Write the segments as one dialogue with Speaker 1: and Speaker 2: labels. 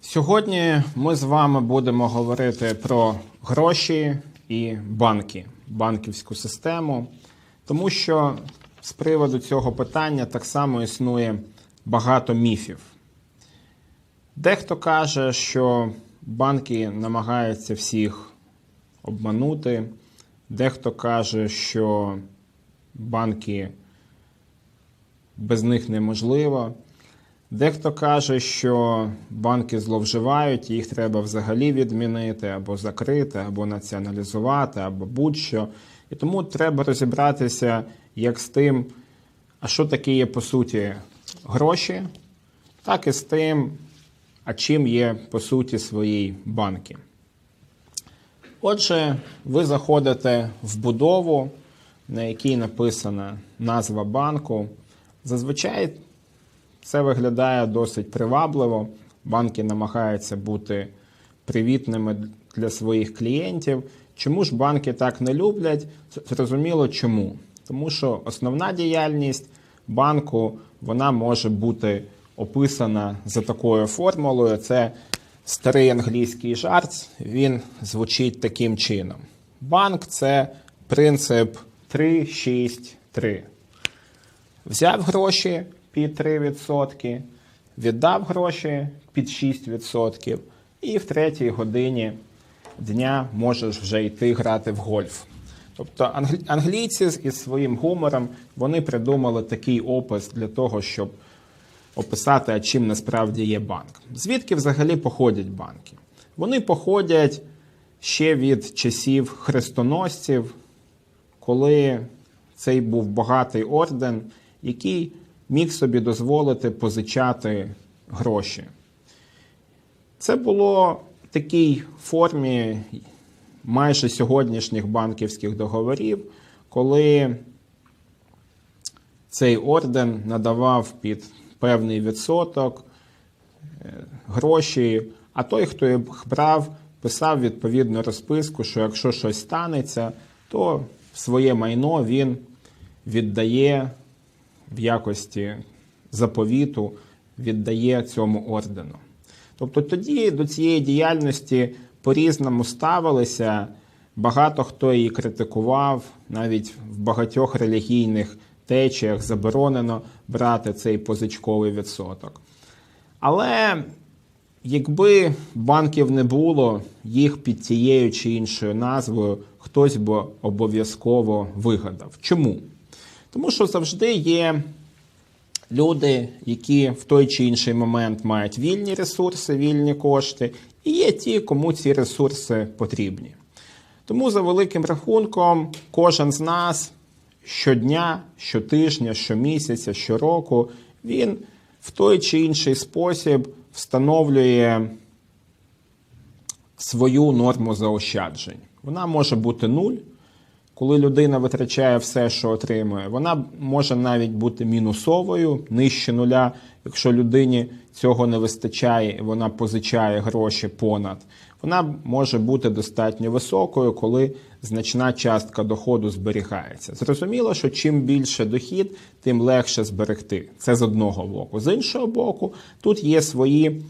Speaker 1: Сьогодні ми з вами будемо говорити про гроші і банки, банківську систему, тому що з приводу цього питання так само існує багато міфів. Дехто каже, що банки намагаються всіх обманути, дехто каже, що банки без них неможливо. Дехто каже, що банки зловживають, їх треба взагалі відмінити або закрити, або націоналізувати, або будь-що. І тому треба розібратися як з тим, а що таке є по суті гроші, так і з тим, а чим є по суті свої банки. Отже, ви заходите в будову, на якій написана назва банку. Зазвичай це виглядає досить привабливо. Банки намагаються бути привітними для своїх клієнтів. Чому ж банки так не люблять? Зрозуміло чому. Тому що основна діяльність банку вона може бути описана за такою формулою. Це старий англійський жарт. Він звучить таким чином. Банк це принцип 3, 6, 3. Взяв гроші під 3%, віддав гроші під 6%, і в третій годині дня можеш вже йти грати в гольф. Тобто англійці із своїм гумором вони придумали такий опис для того, щоб описати, а чим насправді є банк. Звідки взагалі походять банки? Вони походять ще від часів хрестоносців, коли цей був багатий орден, який міг собі дозволити позичати гроші. Це було в такій формі майже сьогоднішніх банківських договорів, коли цей орден надавав під певний відсоток е, гроші, а той, хто їх брав, писав відповідну розписку, що якщо щось станеться, то своє майно він віддає в якості заповіту віддає цьому ордену. Тобто тоді до цієї діяльності по-різному ставилися, багато хто її критикував, навіть в багатьох релігійних течіях заборонено брати цей позичковий відсоток. Але якби банків не було, їх під тією чи іншою назвою хтось би обов'язково вигадав. Чому? Тому що завжди є люди, які в той чи інший момент мають вільні ресурси, вільні кошти, і є ті, кому ці ресурси потрібні. Тому, за великим рахунком, кожен з нас щодня, щотижня, щомісяця, щороку, він в той чи інший спосіб встановлює свою норму заощаджень. Вона може бути нуль коли людина витрачає все, що отримує, вона може навіть бути мінусовою нижче нуля, якщо людині цього не вистачає, і вона позичає гроші понад. Вона може бути достатньо високою, коли значна частка доходу зберігається. Зрозуміло, що чим більше дохід, тим легше зберегти. Це з одного боку. З іншого боку, тут є свої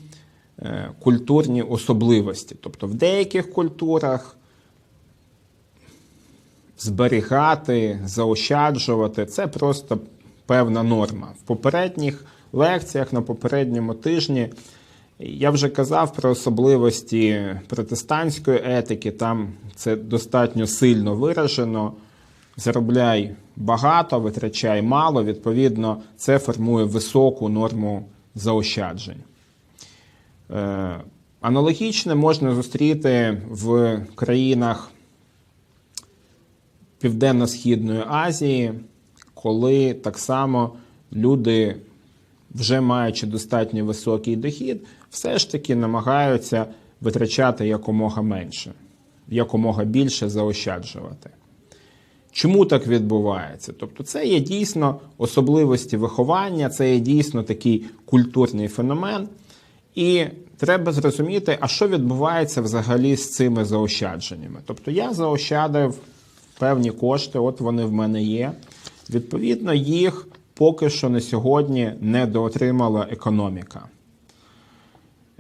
Speaker 1: е, культурні особливості. Тобто в деяких культурах зберігати, заощаджувати це просто певна норма. В попередніх лекціях на попередньому тижні я вже казав про особливості протестантської етики, там це достатньо сильно виражено. Заробляй багато, витрачай мало, відповідно, це формує високу норму заощаджень. Е, аналогічне можна зустріти в країнах Південно-Східної Азії, коли так само люди, вже маючи достатньо високий дохід, все ж таки намагаються витрачати якомога менше, якомога більше заощаджувати. Чому так відбувається? Тобто, це є дійсно особливості виховання, це є дійсно такий культурний феномен. І треба зрозуміти, а що відбувається взагалі з цими заощадженнями. Тобто я заощадив певні кошти, от вони в мене є. Відповідно, їх поки що на сьогодні не доотримала економіка.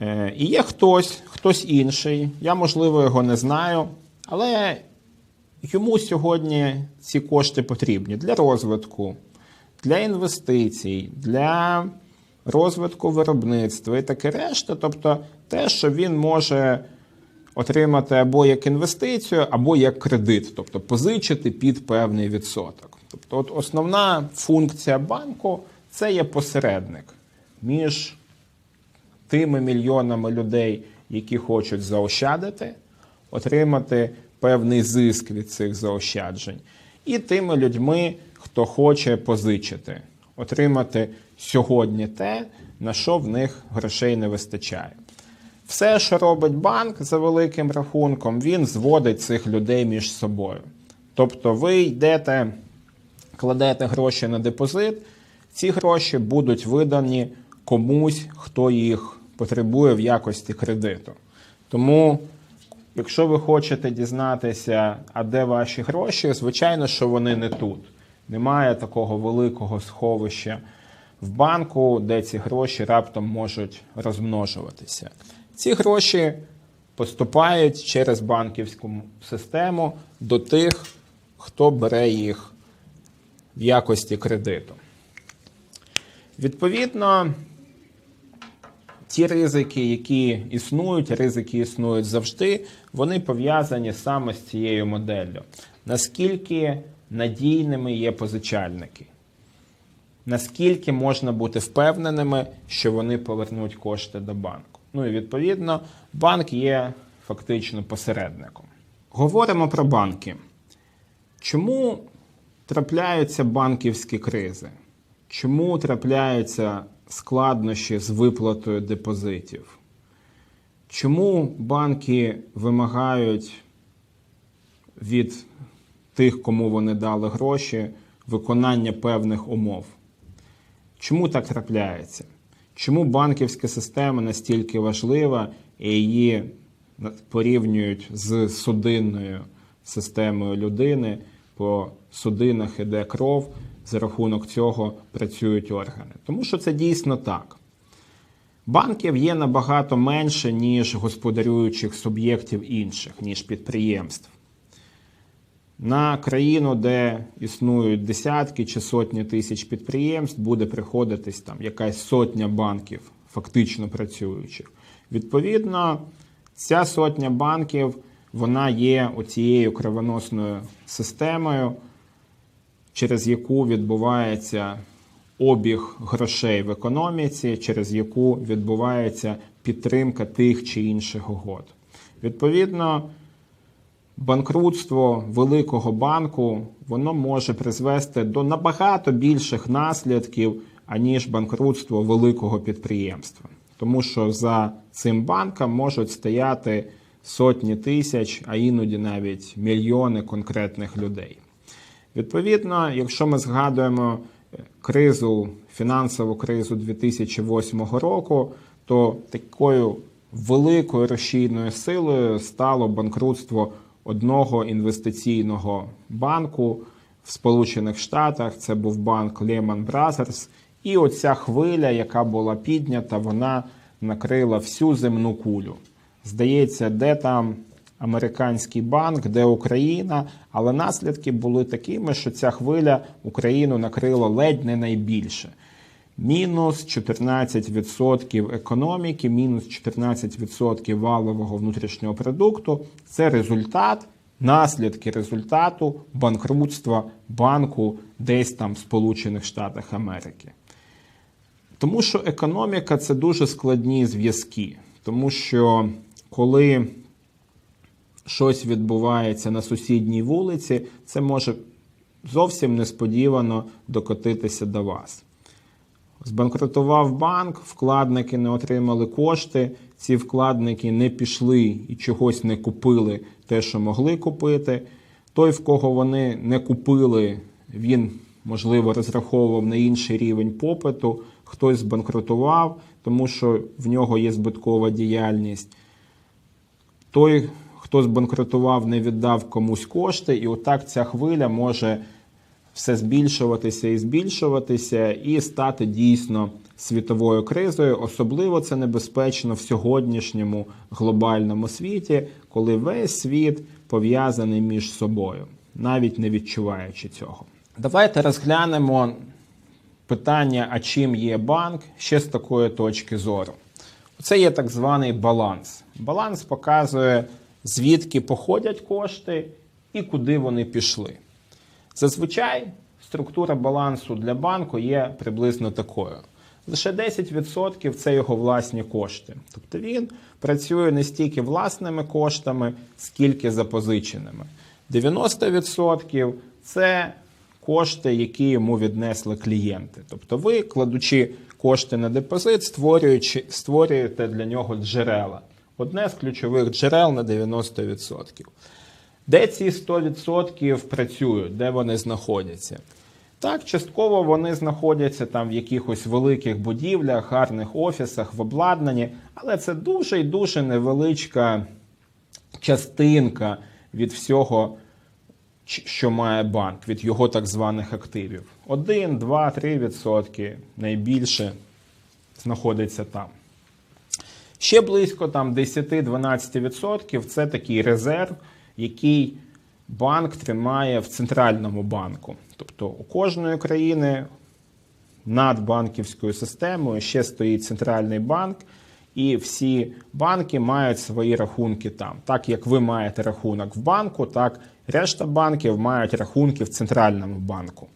Speaker 1: Е, І є хтось, хтось інший, я, можливо, його не знаю, але йому сьогодні ці кошти потрібні для розвитку, для інвестицій, для розвитку виробництва і таке решта. Тобто те, що він може отримати або як інвестицію, або як кредит, тобто позичити під певний відсоток. Тобто, от основна функція банку це є посередник між тими мільйонами людей, які хочуть заощадити, отримати певний зиск від цих заощаджень, і тими людьми, хто хоче позичити, отримати сьогодні те, на що в них грошей не вистачає. Все, що робить банк за великим рахунком, він зводить цих людей між собою. Тобто, ви йдете, кладете гроші на депозит, ці гроші будуть видані комусь, хто їх потребує в якості кредиту. Тому, якщо ви хочете дізнатися, а де ваші гроші, звичайно, що вони не тут. Немає такого великого сховища в банку, де ці гроші раптом можуть розмножуватися. Ці гроші поступають через банківську систему до тих, хто бере їх в якості кредиту. Відповідно, ті ризики, які існують, ризики існують завжди, вони пов'язані саме з цією моделлю. Наскільки надійними є позичальники? Наскільки можна бути впевненими, що вони повернуть кошти до банку? Ну і відповідно, банк є фактично посередником. Говоримо про банки. Чому трапляються банківські кризи? Чому трапляються складнощі з виплатою депозитів? Чому банки вимагають від тих, кому вони дали гроші, виконання певних умов? Чому так трапляється? Чому банківська система настільки важлива і її порівнюють з судинною системою людини? По судинах іде кров, за рахунок цього працюють органи. Тому що це дійсно так. Банків є набагато менше, ніж господарюючих суб'єктів інших, ніж підприємств. На країну, де існують десятки чи сотні тисяч підприємств, буде приходитись там якась сотня банків, фактично працюючих. Відповідно, ця сотня банків вона є оцією кривоносною системою, через яку відбувається обіг грошей в економіці, через яку відбувається підтримка тих чи інших угод. Відповідно, банкрутство великого банку воно може призвести до набагато більших наслідків, аніж банкрутство великого підприємства. Тому що за цим банком можуть стояти сотні тисяч, а іноді навіть мільйони конкретних людей. Відповідно, якщо ми згадуємо кризу, фінансову кризу 2008 року, то такою великою рушійною силою стало банкрутство одного інвестиційного банку в Сполучених Штатах. Це був банк Lehman Brothers. І оця хвиля, яка була піднята, вона накрила всю земну кулю. Здається, де там американський банк, де Україна, але наслідки були такими, що ця хвиля Україну накрила ледь не найбільше. Мінус 14% економіки, мінус 14% валового внутрішнього продукту це результат, наслідки результату банкрутства банку десь там в Сполучених Штатах Америки. Тому що економіка це дуже складні зв'язки. Тому що коли щось відбувається на сусідній вулиці, це може зовсім несподівано докотитися до вас. Збанкрутував банк, вкладники не отримали кошти, ці вкладники не пішли і чогось не купили те, що могли купити. Той, в кого вони не купили, він, можливо, розраховував на інший рівень попиту, хтось збанкрутував, тому що в нього є збиткова діяльність. Той, хто збанкрутував, не віддав комусь кошти, і отак ця хвиля може все збільшуватися і збільшуватися, і стати дійсно світовою кризою. Особливо це небезпечно в сьогоднішньому глобальному світі, коли весь світ пов'язаний між собою, навіть не відчуваючи цього. Давайте розглянемо питання, а чим є банк, ще з такої точки зору. Це є так званий баланс. Баланс показує, звідки походять кошти і куди вони пішли. Зазвичай структура балансу для банку є приблизно такою. Лише 10% це його власні кошти. Тобто він працює не стільки власними коштами, скільки запозиченими. 90% це кошти, які йому віднесли клієнти. Тобто ви, кладучи кошти на депозит, створюєте для нього джерела. Одне з ключових джерел на 90%. Де ці 100% працюють, де вони знаходяться? Так, частково вони знаходяться там в якихось великих будівлях, гарних офісах, в обладнанні, але це дуже і дуже невеличка частинка від всього, що має банк, від його так званих активів. 1, 2, 3 відсотки найбільше знаходиться там. Ще близько там 10-12% це такий резерв, який банк тримає в центральному банку. Тобто у кожної країни над банківською системою ще стоїть центральний банк, і всі банки мають свої рахунки там. Так як ви маєте рахунок в банку, так решта банків мають рахунки в центральному банку.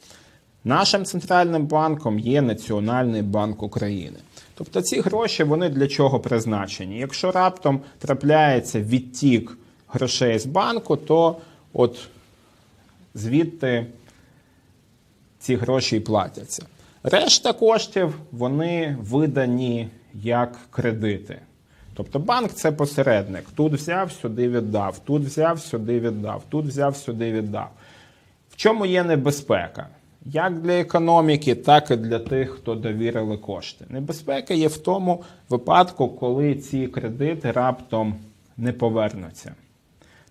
Speaker 1: Нашим центральним банком є Національний банк України. Тобто ці гроші вони для чого призначені? Якщо раптом трапляється відтік грошей з банку, то от звідти ці гроші і платяться. Решта коштів вони видані як кредити. Тобто банк це посередник. Тут взяв, сюди віддав, тут взяв, сюди віддав, тут взяв, сюди віддав. В чому є небезпека? Як для економіки, так і для тих, хто довірили кошти. Небезпека є в тому випадку, коли ці кредити раптом не повернуться.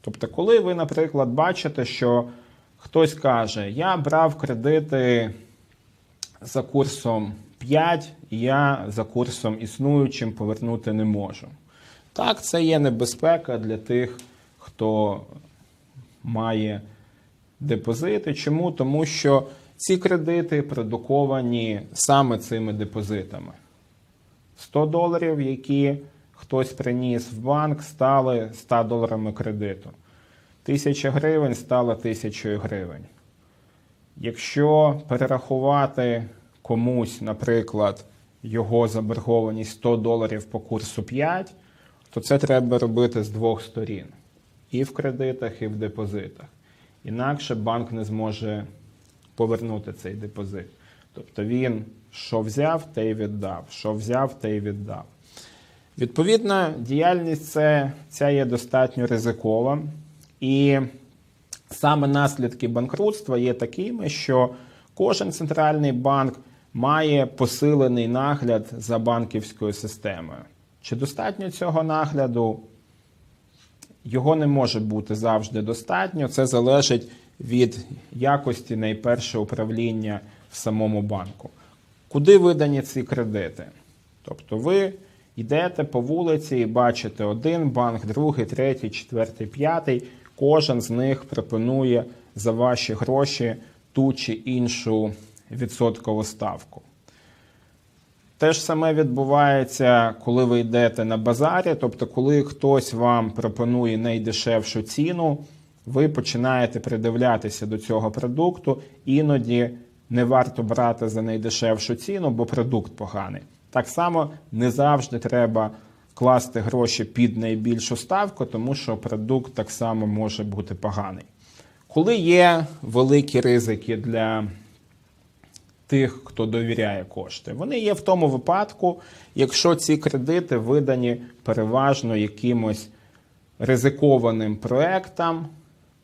Speaker 1: Тобто, коли ви, наприклад, бачите, що хтось каже, я брав кредити за курсом 5, і я за курсом існуючим повернути не можу. Так, це є небезпека для тих, хто має депозити. Чому? Тому що ці кредити продуковані саме цими депозитами. 100 доларів, які хтось приніс в банк, стали 100 доларами кредиту. 1000 гривень стала 1000 гривень. Якщо перерахувати комусь, наприклад, його заборгованість 100 доларів по курсу 5, то це треба робити з двох сторін: і в кредитах, і в депозитах. Інакше банк не зможе повернути цей депозит. Тобто він що взяв, те й віддав, що взяв, те й віддав. Відповідно, діяльність це, ця є достатньо ризикова. І саме наслідки банкрутства є такими, що кожен центральний банк має посилений нагляд за банківською системою. Чи достатньо цього нагляду? Його не може бути завжди достатньо. Це залежить від якості найперше управління в самому банку. Куди видані ці кредити? Тобто ви йдете по вулиці і бачите один банк, другий, третій, четвертий, п'ятий. Кожен з них пропонує за ваші гроші ту чи іншу відсоткову ставку. Те ж саме відбувається, коли ви йдете на базарі, тобто, коли хтось вам пропонує найдешевшу ціну, ви починаєте придивлятися до цього продукту, іноді не варто брати за найдешевшу ціну, бо продукт поганий. Так само не завжди треба класти гроші під найбільшу ставку, тому що продукт так само може бути поганий. Коли є великі ризики для тих, хто довіряє кошти, вони є в тому випадку, якщо ці кредити видані переважно якимось ризикованим проектам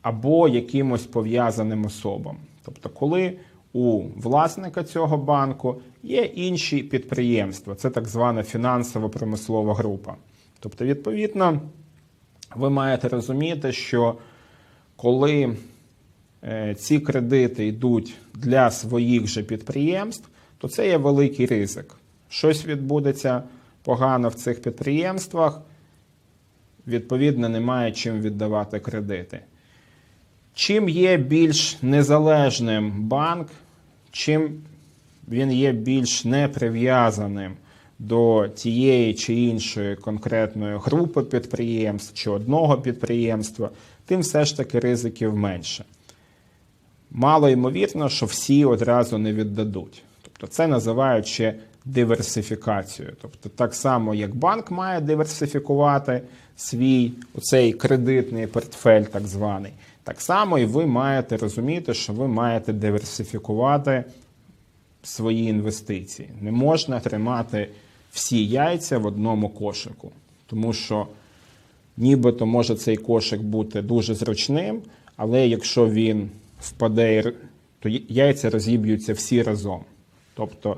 Speaker 1: або якимось пов'язаним особам. Тобто, коли у власника цього банку є інші підприємства. Це так звана фінансово-промислова група. Тобто, відповідно, ви маєте розуміти, що коли е, ці кредити йдуть для своїх же підприємств, то це є великий ризик. Щось відбудеться погано в цих підприємствах, відповідно, немає чим віддавати кредити. Чим є більш незалежним банк, чим він є більш неприв'язаним до тієї чи іншої конкретної групи підприємств чи одного підприємства, тим все ж таки ризиків менше. Мало ймовірно, що всі одразу не віддадуть. Тобто це називають ще диверсифікацією. Тобто, так само, як банк має диверсифікувати свій оцей кредитний портфель, так званий, так само і ви маєте розуміти, що ви маєте диверсифікувати свої інвестиції. Не можна тримати всі яйця в одному кошику, тому що нібито може цей кошик бути дуже зручним, але якщо він впаде, то яйця розіб'ються всі разом. Тобто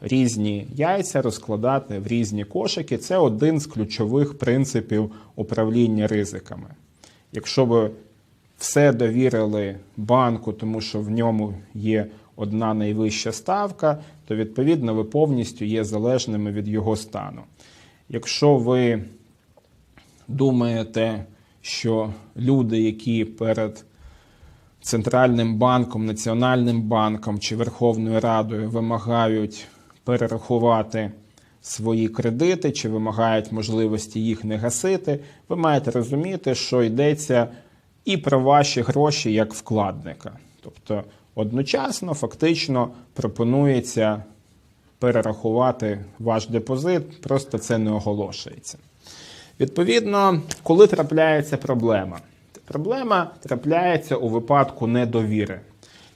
Speaker 1: різні яйця розкладати в різні кошики це один з ключових принципів управління ризиками. Якщо ви все довірили банку, тому що в ньому є одна найвища ставка, то відповідно ви повністю є залежними від його стану. Якщо ви думаєте, що люди, які перед Центральним банком, Національним банком чи Верховною Радою вимагають перерахувати свої кредити чи вимагають можливості їх не гасити, ви маєте розуміти, що йдеться і про ваші гроші як вкладника. Тобто одночасно фактично пропонується перерахувати ваш депозит, просто це не оголошується. Відповідно, коли трапляється проблема? Проблема трапляється у випадку недовіри.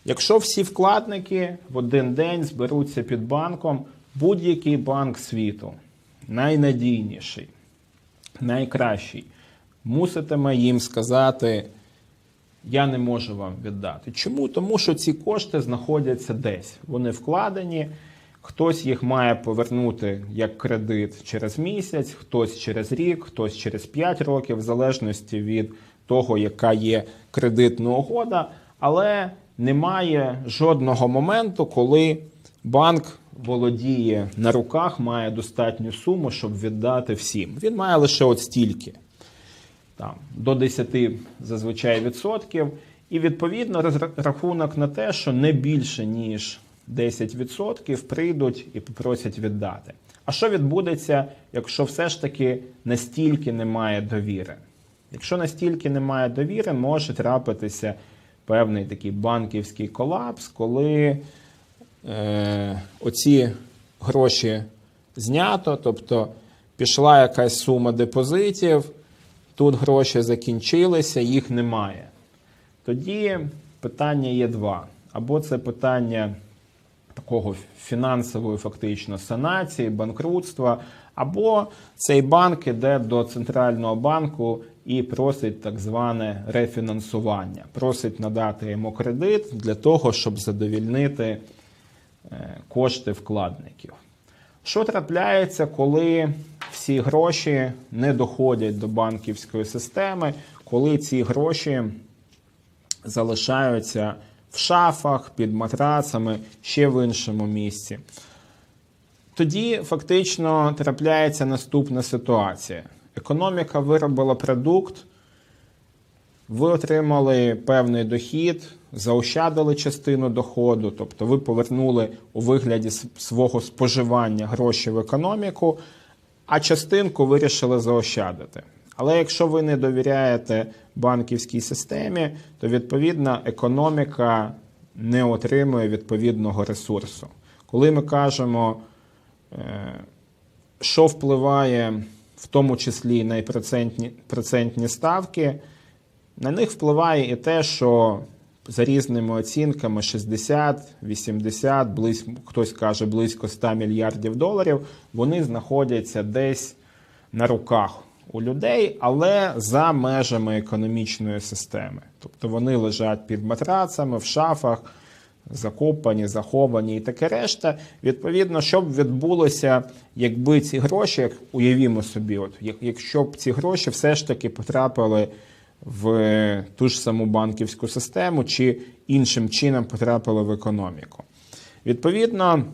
Speaker 1: Якщо всі вкладники в один день зберуться під банком, будь-який банк світу, найнадійніший, найкращий, муситиме їм сказати, я не можу вам віддати. Чому? Тому що ці кошти знаходяться десь. Вони вкладені, хтось їх має повернути як кредит через місяць, хтось через рік, хтось через 5 років, в залежності від того, яка є кредитна угода, але немає жодного моменту, коли банк володіє на руках, має достатню суму, щоб віддати всім. Він має лише от стільки там, до 10 зазвичай відсотків. І відповідно розрахунок на те, що не більше ніж 10% прийдуть і попросять віддати. А що відбудеться, якщо все ж таки настільки немає довіри? Якщо настільки немає довіри, може трапитися певний такий банківський колапс, коли е, оці гроші знято, тобто пішла якась сума депозитів, тут гроші закінчилися, їх немає. Тоді питання є два. Або це питання такого фінансової фактично санації, банкрутства, або цей банк іде до центрального банку і просить так зване рефінансування, просить надати йому кредит для того, щоб задовільнити е, кошти вкладників. Що трапляється, коли всі гроші не доходять до банківської системи, коли ці гроші залишаються в шафах, під матрацами, ще в іншому місці? Тоді фактично трапляється наступна ситуація. Економіка виробила продукт, ви отримали певний дохід, заощадили частину доходу, тобто ви повернули у вигляді свого споживання гроші в економіку, а частинку вирішили заощадити. Але якщо ви не довіряєте банківській системі, то відповідно економіка не отримує відповідного ресурсу. Коли ми кажемо, що впливає в тому числі на процентні ставки, на них впливає і те, що за різними оцінками 60, 80, близько, хтось каже близько 100 мільярдів доларів, вони знаходяться десь на руках у людей, але за межами економічної системи. Тобто вони лежать під матрацами, в шафах, закопані, заховані і таке решта. Відповідно, що б відбулося, якби ці гроші, як уявімо собі, от якщо б ці гроші все ж таки потрапили в ту ж саму банківську систему чи іншим чином потрапили в економіку. Відповідно,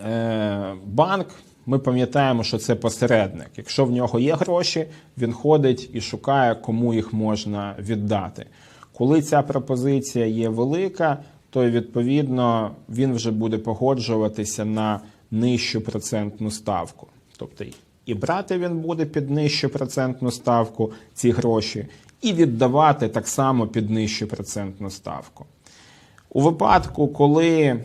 Speaker 1: е, банк, ми пам'ятаємо, що це посередник. Якщо в нього є гроші, він ходить і шукає, кому їх можна віддати. Коли ця пропозиція є велика, то відповідно він вже буде погоджуватися на нижчу процентну ставку. Тобто і брати він буде під нижчу процентну ставку ці гроші, і віддавати так само під нижчу процентну ставку. У випадку, коли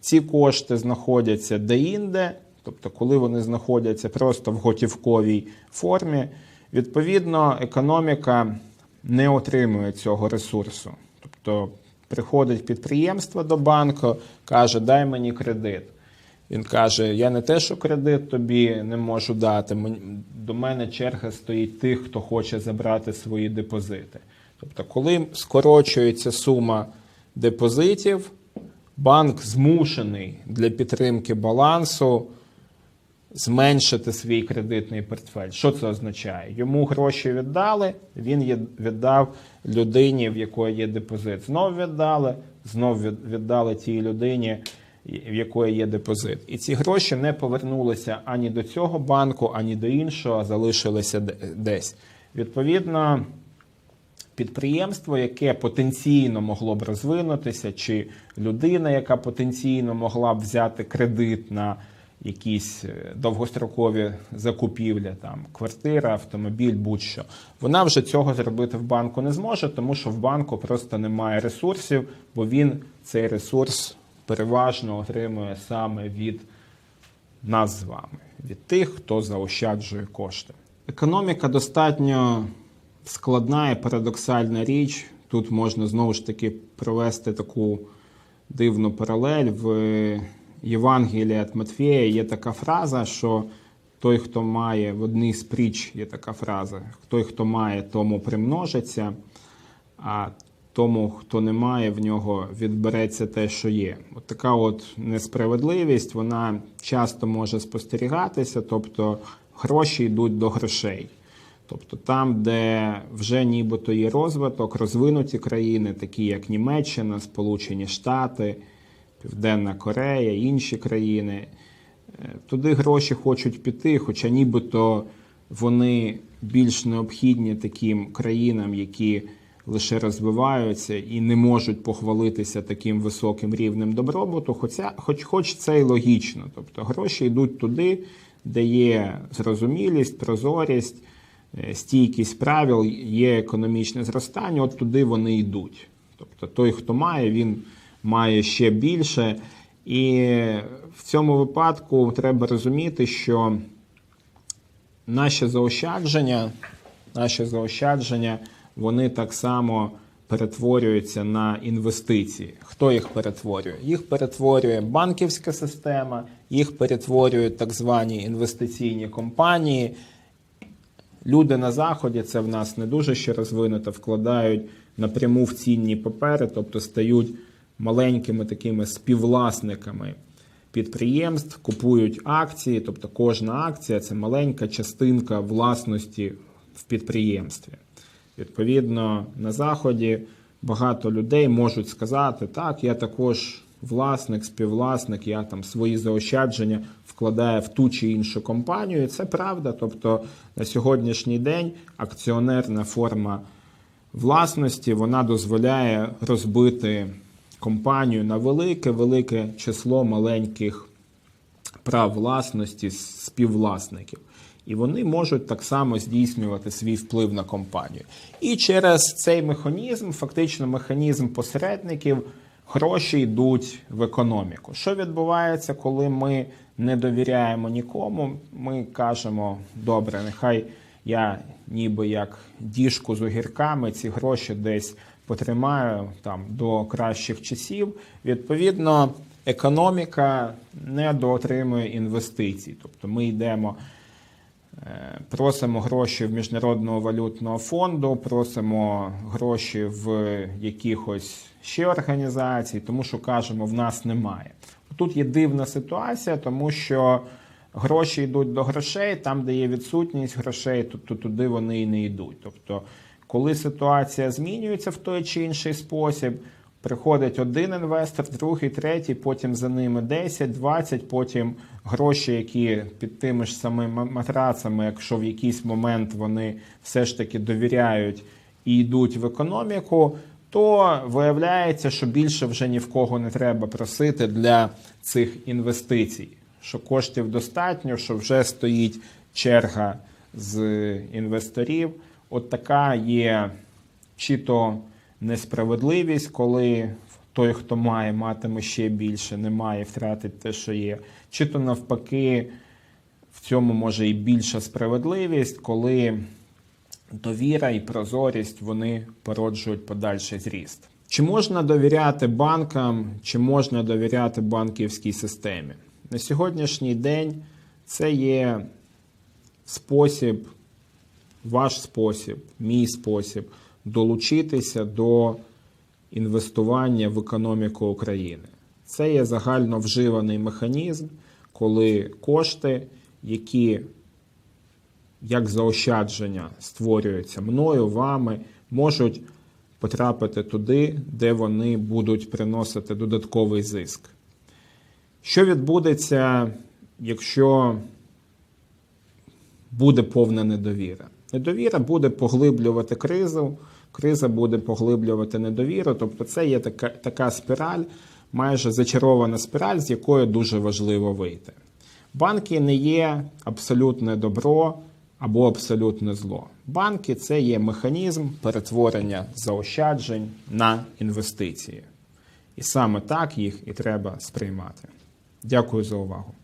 Speaker 1: ці кошти знаходяться деінде, тобто коли вони знаходяться просто в готівковій формі, відповідно економіка не отримує цього ресурсу. Тобто приходить підприємство до банку, каже, дай мені кредит. Він каже: Я не те, що кредит тобі не можу дати. До мене черга стоїть тих, хто хоче забрати свої депозити. Тобто, коли скорочується сума депозитів, банк змушений для підтримки балансу зменшити свій кредитний портфель. Що це означає? Йому гроші віддали, він віддав людині, в якої є депозит. Знов віддали, знов віддали тій людині, в якої є депозит. І ці гроші не повернулися ані до цього банку, ані до іншого, залишилися десь. Відповідно, підприємство, яке потенційно могло б розвинутися, чи людина, яка потенційно могла б взяти кредит на якісь е, довгострокові закупівлі, там квартира, автомобіль, будь-що, вона вже цього зробити в банку не зможе, тому що в банку просто немає ресурсів, бо він цей ресурс переважно отримує саме від нас з вами, від тих, хто заощаджує кошти. Економіка достатньо складна і парадоксальна річ. Тут можна знову ж таки провести таку дивну паралель. В Євангелії від Матфея є така фраза, що той, хто має в одній з притч є така фраза: той, хто має, тому примножиться, а тому, хто не має, в нього відбереться те, що є. От така от несправедливість, вона часто може спостерігатися, тобто гроші йдуть до грошей. Тобто там, де вже нібито є розвиток, розвинуті країни, такі як Німеччина, Сполучені Штати, Південна Корея, інші країни, е, туди гроші хочуть піти, хоча нібито вони більш необхідні таким країнам, які лише розвиваються і не можуть похвалитися таким високим рівнем добробуту, хоча, хоч, хоч це й логічно. Тобто гроші йдуть туди, де є зрозумілість, прозорість, е, стійкість правил, є економічне зростання, от туди вони йдуть. Тобто той, хто має, він має ще більше. І в цьому випадку треба розуміти, що наші заощадження, наші заощадження, вони так само перетворюються на інвестиції. Хто їх перетворює? Їх перетворює банківська система, їх перетворюють так звані інвестиційні компанії. Люди на заході, це в нас не дуже ще розвинуто, вкладають напряму в цінні папери, тобто стають маленькими такими співвласниками підприємств, купують акції, тобто кожна акція це маленька частинка власності в підприємстві. Відповідно, на заході багато людей можуть сказати, так, я також власник, співвласник, я там свої заощадження вкладаю в ту чи іншу компанію. І це правда. Тобто на сьогоднішній день акціонерна форма власності вона дозволяє розбити компанію на велике, велике число маленьких прав власності співвласників. І вони можуть так само здійснювати свій вплив на компанію. І через цей механізм, фактично механізм посередників, гроші йдуть в економіку. Що відбувається, коли ми не довіряємо нікому? Ми кажемо, добре, нехай я ніби як діжку з огірками ці гроші десь потримаю там до кращих часів. Відповідно, економіка не доотримує інвестицій. Тобто ми йдемо Просимо гроші в Міжнародного валютного фонду, просимо гроші в якихось ще організацій, тому що кажемо, в нас немає. Тут є дивна ситуація, тому що гроші йдуть до грошей, там, де є відсутність грошей, то, то туди вони і не йдуть. Тобто, коли ситуація змінюється в той чи інший спосіб, приходить один інвестор, другий, третій, потім за ними 10, 20, потім гроші, які під тими ж самими матрацами, якщо в якийсь момент вони все ж таки довіряють і йдуть в економіку, то виявляється, що більше вже ні в кого не треба просити для цих інвестицій. Що коштів достатньо, що вже стоїть черга з інвесторів. От така є чи то несправедливість, коли той, хто має, матиме ще більше, не має, втратить те, що є, чи то навпаки, в цьому може і більша справедливість, коли довіра і прозорість вони породжують подальший зріст. Чи можна довіряти банкам, чи можна довіряти банківській системі? На сьогоднішній день це є спосіб, ваш спосіб, мій спосіб долучитися до інвестування в економіку України. Це є загально вживаний механізм, коли кошти, які як заощадження створюються мною, вами, можуть потрапити туди, де вони будуть приносити додатковий зиск. Що відбудеться, якщо буде повна недовіра? Недовіра буде поглиблювати кризу, криза буде поглиблювати недовіру. Тобто, це є така, така спіраль, майже зачарована спіраль, з якої дуже важливо вийти. Банки не є абсолютне добро або абсолютне зло. Банки це є механізм перетворення заощаджень на інвестиції. І саме так їх і треба сприймати. Дякую за увагу.